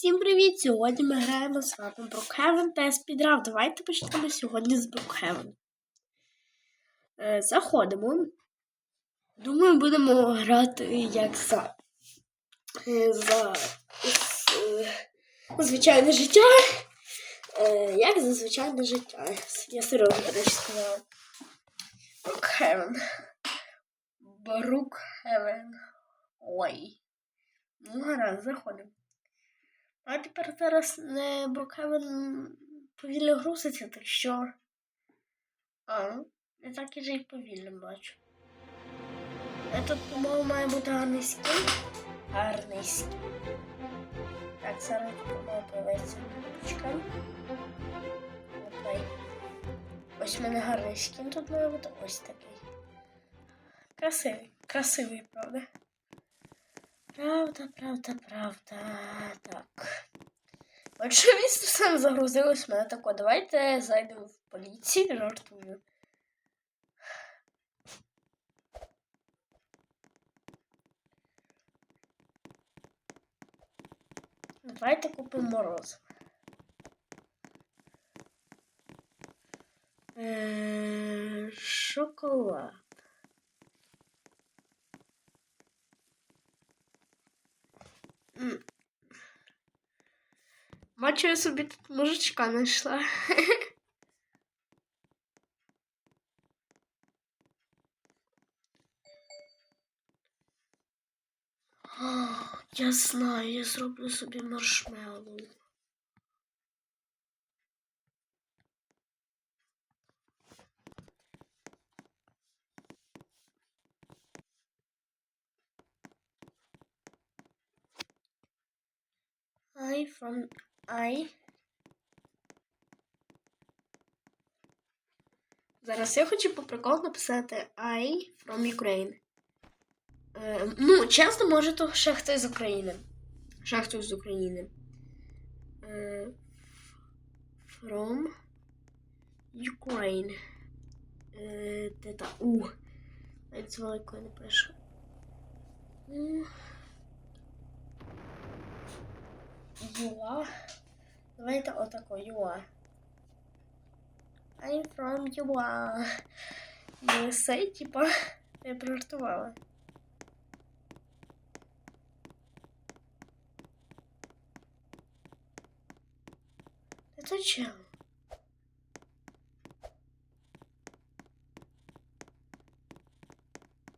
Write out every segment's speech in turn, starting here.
Всім привіт! Сьогодні ми граємо з вами Брукхевен та Спідрав. Давайте почнемо сьогодні з Брукхевен. Заходимо. Думаю, будемо грати як за, е, за е, звичайне життя. Е, як за звичайне життя. Я серйозно речі сказала. Брукхевен. Брукхевен. Ой. Ну, гаразд, заходимо. А тепер зараз не Брукхевен повільно грузиться, так що. А, не так і же й повільно бачу. А тут, по-моєму, має бути гарний скін. Гарний скін. Так, зараз по-моєму появиться почекаємо. Оплей. Ось в мене гарний скін тут має бути ось такий. Красивий. Красивий, правда? Правда, правда, правда. Так. Отже, місто сам загрузилось мене тако. Давайте зайдемо в поліцію, жартую. Давайте купимо мороз. Е, Шоколад. Бачу, я собі тут мужичка знайшла. Я знаю, я зроблю собі маршмеллоу. I from I. Зараз я хочу по приколу написати I from Ukraine. Е, ну, чесно, може, то ще хтось з України. Ще хтось з України. Е, from Ukraine. Е, де та У. Навіть з великою не пишу. Юа. Давайте отако, Юа. I'm from Юа. USA, типа, я прожартувала. Это чел?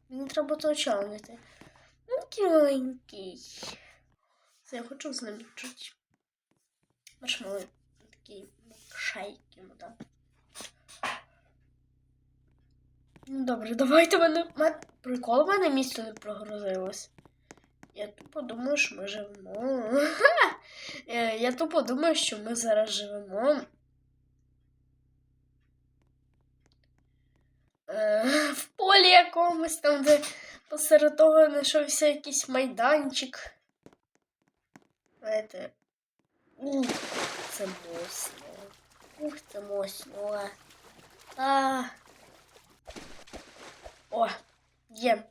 Мені треба того знайти. Ну, кіленький. Це я хочу з ним чуть. Маршмеллоу. Такий шейк йому там. Ну добре, давайте мене. Прикол в мене місто не прогрузилось. Я тупо думаю, що ми живемо. Е, Я тупо думаю, що ми зараз живемо. е, В полі якомусь там, де посеред того знайшовся якийсь майданчик. Знаєте, ух, це мосно. Ух, це мосно. А. О, є.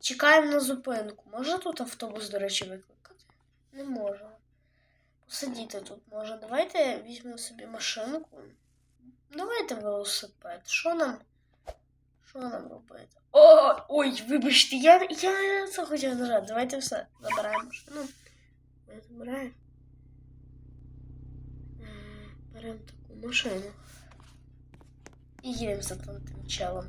Чекаємо на зупинку. Може тут автобус, до речі, викликати? Не можу. Посидіти тут може. Давайте візьмемо собі машинку. Давайте велосипед. Що нам? Що нам робити? О, ой, вибачте, я, я це хотіла нажати. Давайте все. Забираємо машину. Ми забираємо. Е, Беремо таку машину. І їдемо за тим челом.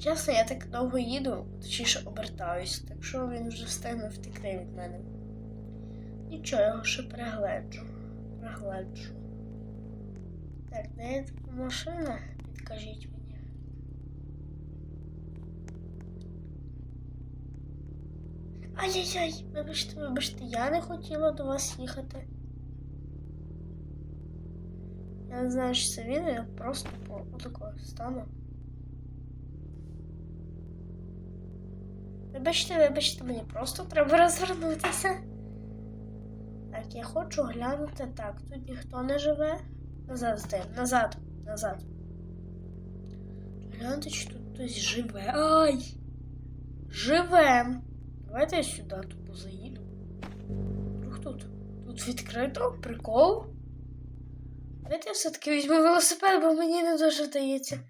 Чесно, я так довго їду, точніше обертаюсь, так що він вже встигне втекти від мене. Нічого, я його ще перегляджу. Перегляджу. Так, де є така машина? Підкажіть мені. Ай-яй-яй, вибачте, вибачте, я не хотіла до вас їхати. Я не знаю, що це він, я просто по отако стану. Вибачте, вибачте, мені просто треба розвернутися. Так, я хочу глянути. Так, тут ніхто не живе. Назад здаємо, назад, назад. Глянути, чи тут хтось живе. Ай! Живем! Давайте я сюди тупо заїду. Вдруг Тут відкрито? Прикол? Давайте я все-таки візьму велосипед, бо мені не дуже вдається.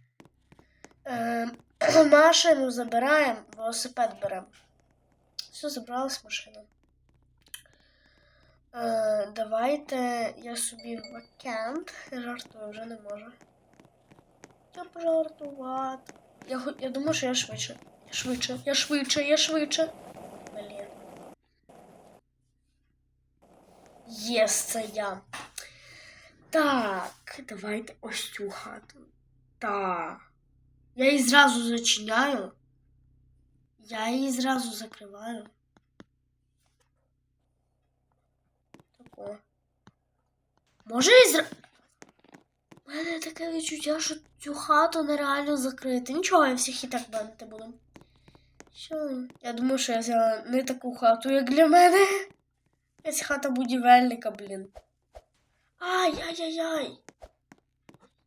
Е, машину забираємо, велосипед беремо. Все, забралась машина. Е, давайте я собі вакент. Жартую, вже не можу. Я пожартувати. Я, я думаю, що я швидше. Я швидше, я швидше, я швидше. Блін. Єс, це я. Так, давайте ось цю хату. Так. Я її зразу зачиняю. Я її зразу закриваю. Тако. Може і зра... У мене таке відчуття, що цю хату нереально закрити. Нічого, я всіх і так банити буду. Що? Я думаю, що я взяла не таку хату, як для мене. Якась хата будівельника, блін. Ай-яй-яй-яй.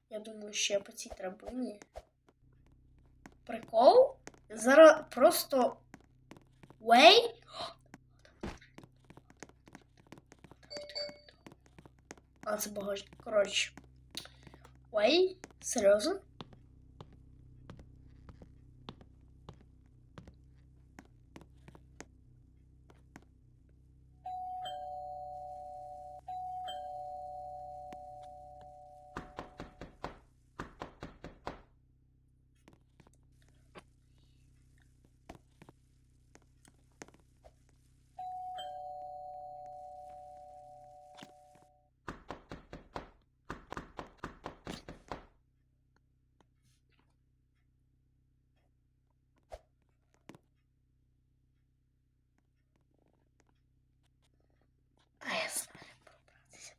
Я думаю, ще по цій драбині. Прикол? Зараз просто. Вей? А, це багажник. Коротше. Вей? Серйозно?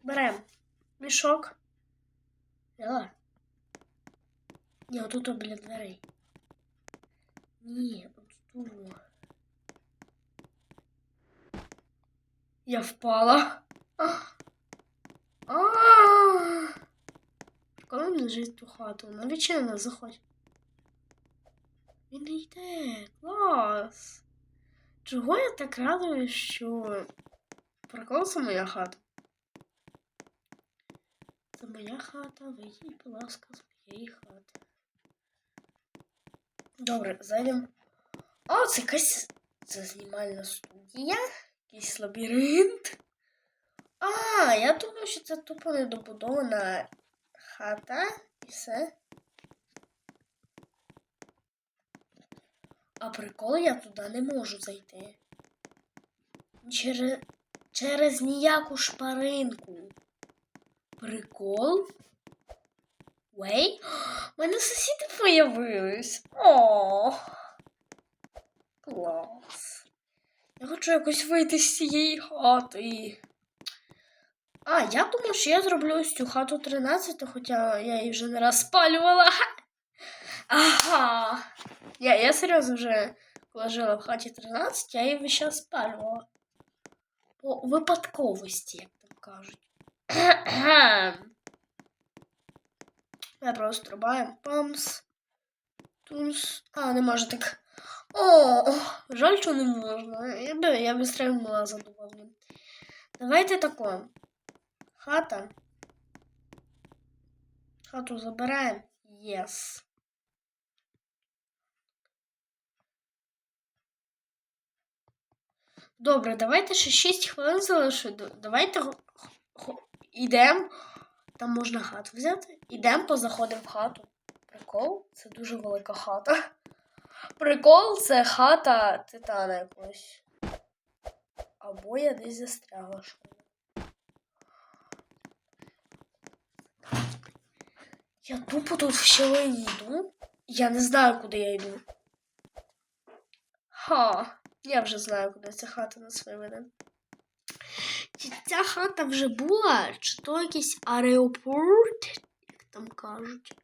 Берем мішок. Взяла. Ні, отут біля дверей. Ні, от тут. Я впала. Коли він лежить ту хату? На відчинена заходь. Він не йде. Клас. Чого я так радуюсь, що це моя хата. Це моя хата, вийдіть, будь ласка, з моєї хати. Добре, зайдемо. О, це якась це знімальна студія. Якийсь лабіринт. А, я думаю, що це тупо недобудована хата і все. А прикол я туди не можу зайти. Через, через ніяку шпаринку. Прикол? Вей? У мене сусіди появились. О, клас. Я хочу якось вийти з цієї хати. А, я думаю, що я зроблю ось цю хату 13, хоча я її вже не раз спалювала. Ага. Я, я серйозно вже коли жила в хаті 13, я її час спалювала. По випадковості, як там кажуть. Я просто стрибаю. Памс. Тунс. А, не може так. О, жаль, що не можна. Я би, я би стрибнула задоволена. Давайте тако. Хата. Хату забираємо. Єс. Добре, давайте ще 6 хвилин залишу. Давайте йдемо. Там можна хату взяти. Ідемо, позаходимо в хату. Прикол, це дуже велика хата. Прикол це хата титана якогось. Або я десь застрягла що. Я тупо тут в щелині йду. Я не знаю, куди я йду. Ха, я вже знаю, куди ця хата нас виведе. Чи ця хата вже була, чи то якийсь аеропорт, як там кажуть.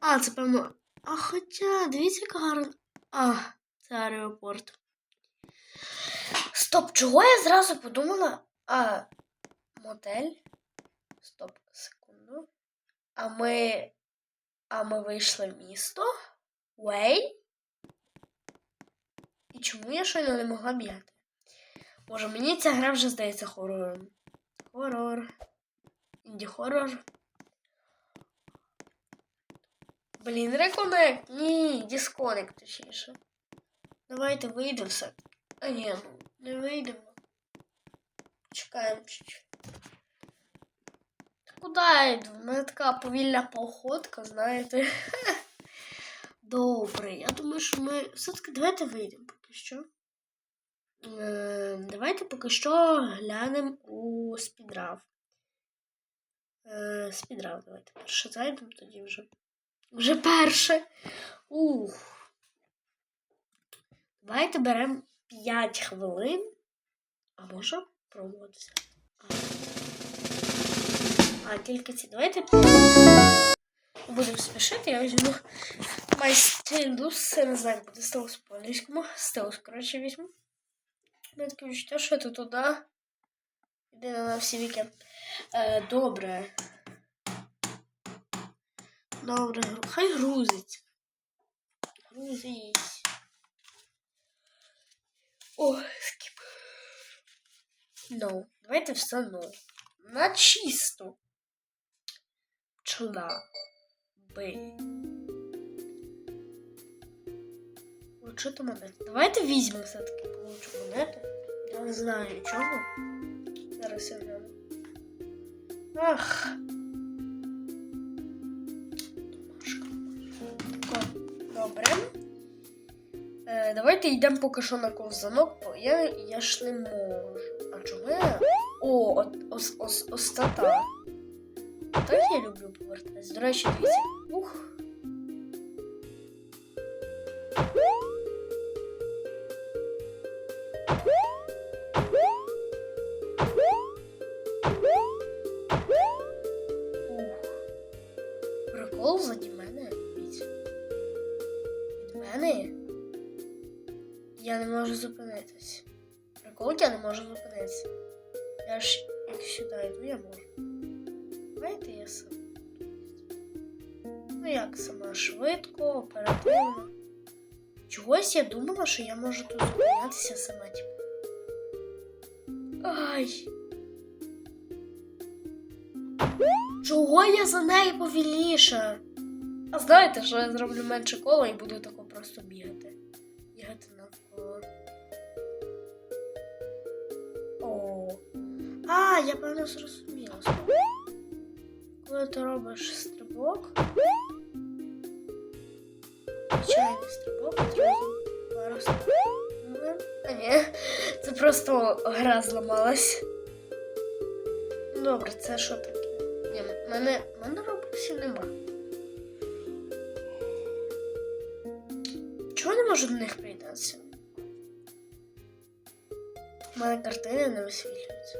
А, це певно. А хоча, дивіться, яка гарна. А, це аеропорт. Стоп, чого я зразу подумала? А, модель. Стоп, секунду. А ми. А ми вийшли в місто? Уей? І чому я щойно не могла бігати? Боже, мені ця гра вже здається хорором. Хорор. Інді-хорор. Блін, реконект. Ні, дисконект точніше. Давайте вийдемо все. А ні, ну, не вийдемо. Чекаємо чуть-чуть. Куди я йду? У мене така повільна походка, знаєте. Добре, я думаю, що ми все-таки давайте вийдемо поки що. Е, давайте поки що глянемо у спідрав. Е, спідрав, давайте перше зайдемо, тоді вже. Вже перше. Ух. Давайте беремо 5 хвилин. А може пробуватися. А, тільки ці. Давайте будемо спішити, я візьму май стилус. Я не знаю, буде стилус по-англійському. Стилус, коротше, візьму. У мене таке відчуття, що це туди. Іди на всі віки. Е, добре. Добре, гру- хай грузиться. Грузись. О, скіп. Ну, давайте все no. На чисто. Пчела. Б. Що то? Давайте візьмемо все-таки получу монету. Я не знаю чому. Зараз я гляну. Ах. Добре. Е, давайте йдемо поки що на ковзанок, бо я, я ж не можу. А чого я? О, от, ос, ос, остата. Так я люблю повертатись. До речі, дивіться. Ух. Швидко, оперативно. Чогось я думала, що я можу тут зупинятися сама, типу. Ай. Чого я за нею повільніша? А знаєте, що я зроблю менше коло і буду тако просто бігати. Бігати навколо. О. А, я певно зрозуміла. Коли ти робиш стрибок. Звичайний це просто гра зламалась. Добре, це що таке? Ні, мене, мене робоксів нема. Чого не можу до них приєднатися? У мене картини не висвітлюються.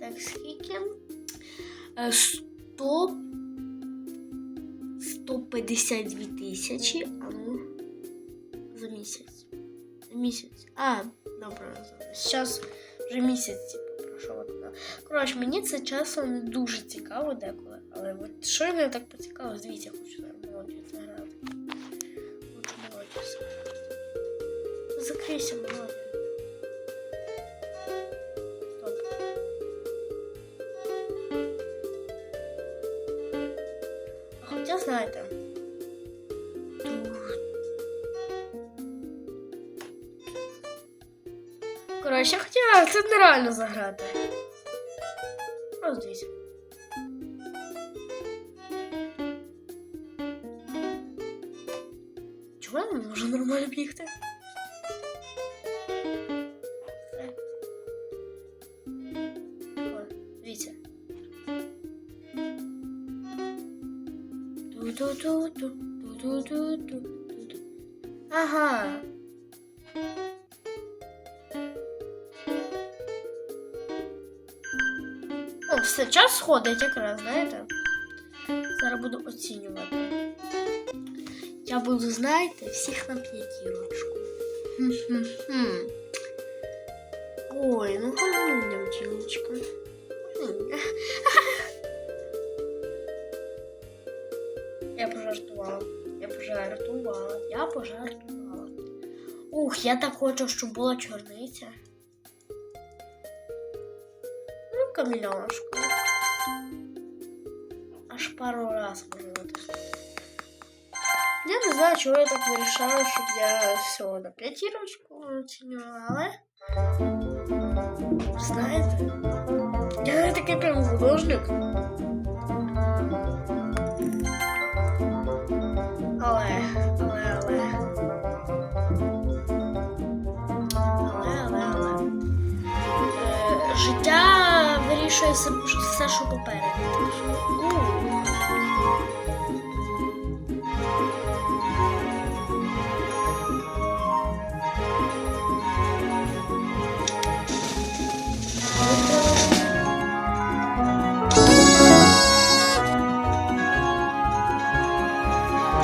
Так, скільки? Е, Сто 152 тисячі, а ну за місяць. Місяць. А, добре, зараз вже місяць типу, пройшов. Коротше, мені це часом не дуже цікаво деколи, але от що я так поцікавилось, дивіться, хочу зараз Закрийся. А Хоча знаєте. Коротше, хоча це нереально заграти. Просто дивіться. Чого я не можу нормально бігти? Ага. О, все, час сходить якраз, знаєте? Зараз буду оцінювати. Я буду, знаєте, всіх на п'ятірочку. Хм-хм-хм. Ой, ну гарно, дівчинка. Пожартувала. Я пожартувала. Я пожартувала. Ух, я так хочу, щоб була чорниця. Ну, камільошку. Аж пару раз можу. Я не знаю, чого я так вирішаю, щоб я все на п'ятірочку оцінювала, але. Знаєте, я такий прям художник. Вирішує все, все, що попереду.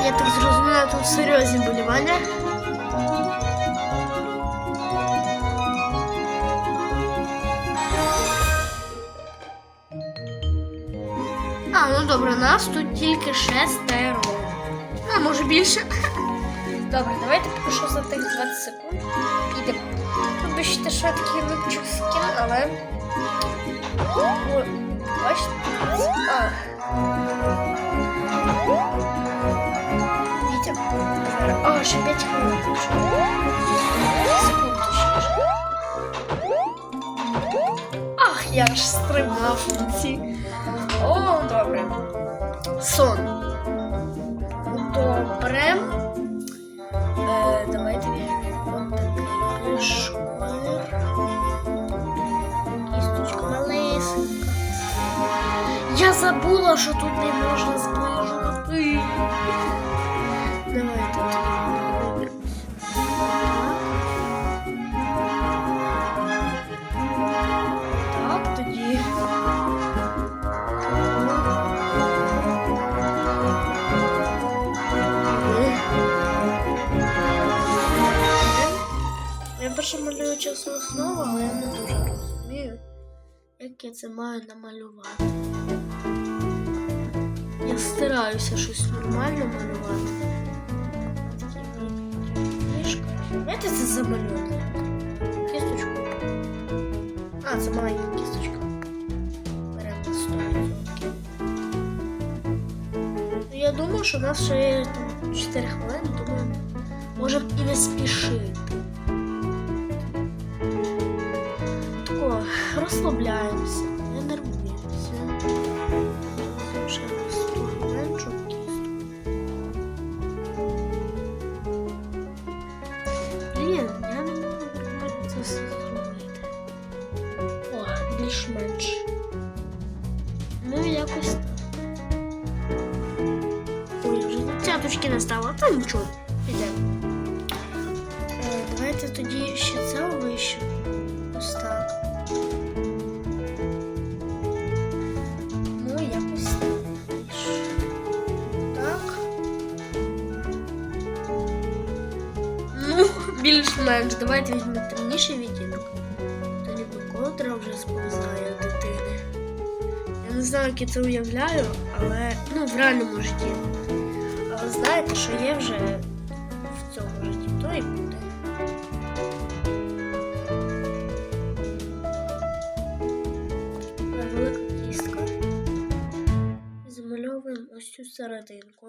Я так зрозуміла, тут серйозні болівання. Нас тут тільки шестеро. А, може більше. Добре, давайте поки що за тих 20 секунд. Підемо. Вибачте, що я такий випучок скін, але. Бачите? А. Вітя. О, ще 5 хвилин. Секунд точніше. Ах, я ж стримав ці. О, добре. Сон. Добре. Е, давайте візьмемо такий школер. Кісточка малесенька. Я забула, що тут не можна зближувати. Стараюся щось нормально малювати. Книжка. Знаєте, це замалювати? Кісточку. А, це маленька кісточка. Беремо 100%. Ну, Я думаю, що у нас ще є там 4 хвилини, думаю, можемо і не спішити. Тако, розслабляємося, та нічого, підемо. Е, давайте тоді ще це вище. Ось так. Ну, якось так. Ну, більш-менш. Давайте візьмемо темніший відтінок. Тоді ковдра вже сповзає дитини. Я не знаю, як я це уявляю, але ну, в реальному житті. Але знаєте, що є вже в цьому житті, то і буде. Велика кістка. Замальовуємо ось цю серединку.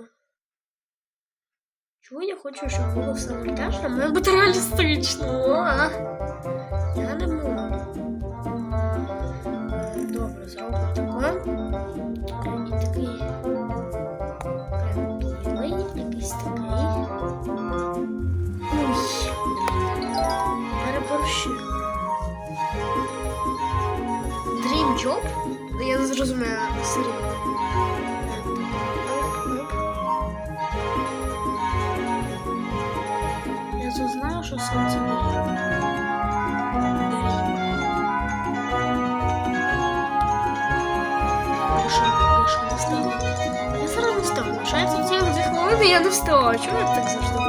Чого я хочу, щоб було все мультяшно? Має бути реалістично. Я не можу. Якийсь такий. Ой. Переборщив. Dream Job? Ну, Я не зрозуміла серйозно. Я тут знаю, що сонце горить. Лише, лише не встала. Я зараз не встала. Лишається хвилини, я не встала. Чого я так завжди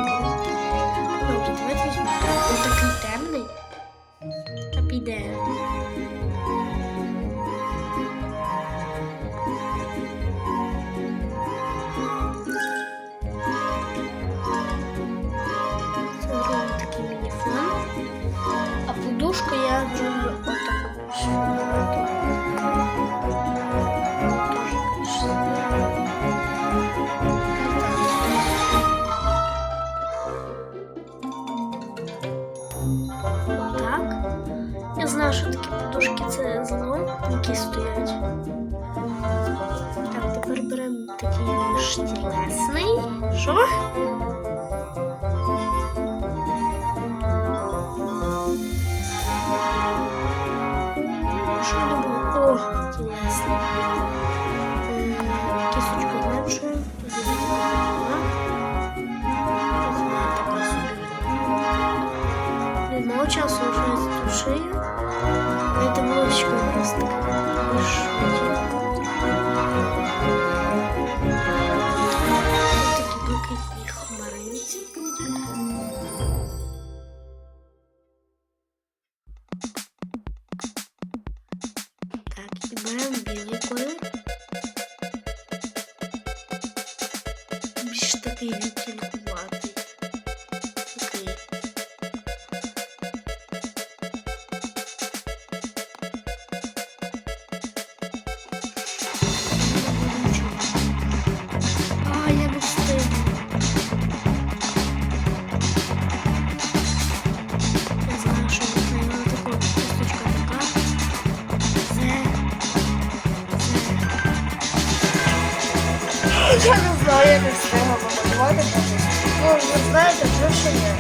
ви вже знаєте, вже що є.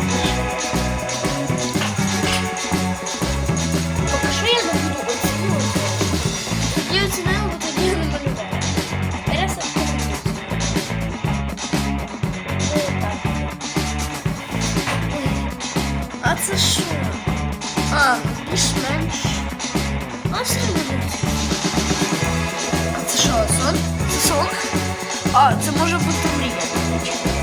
Поки що я не буду оцінювати. Тоді оцінила, бо тоді я не полюбляю. Я все покажу. А це що? А, більш-менш. А все будуть. А це що, сон? Це сон? А, це може бути мрія.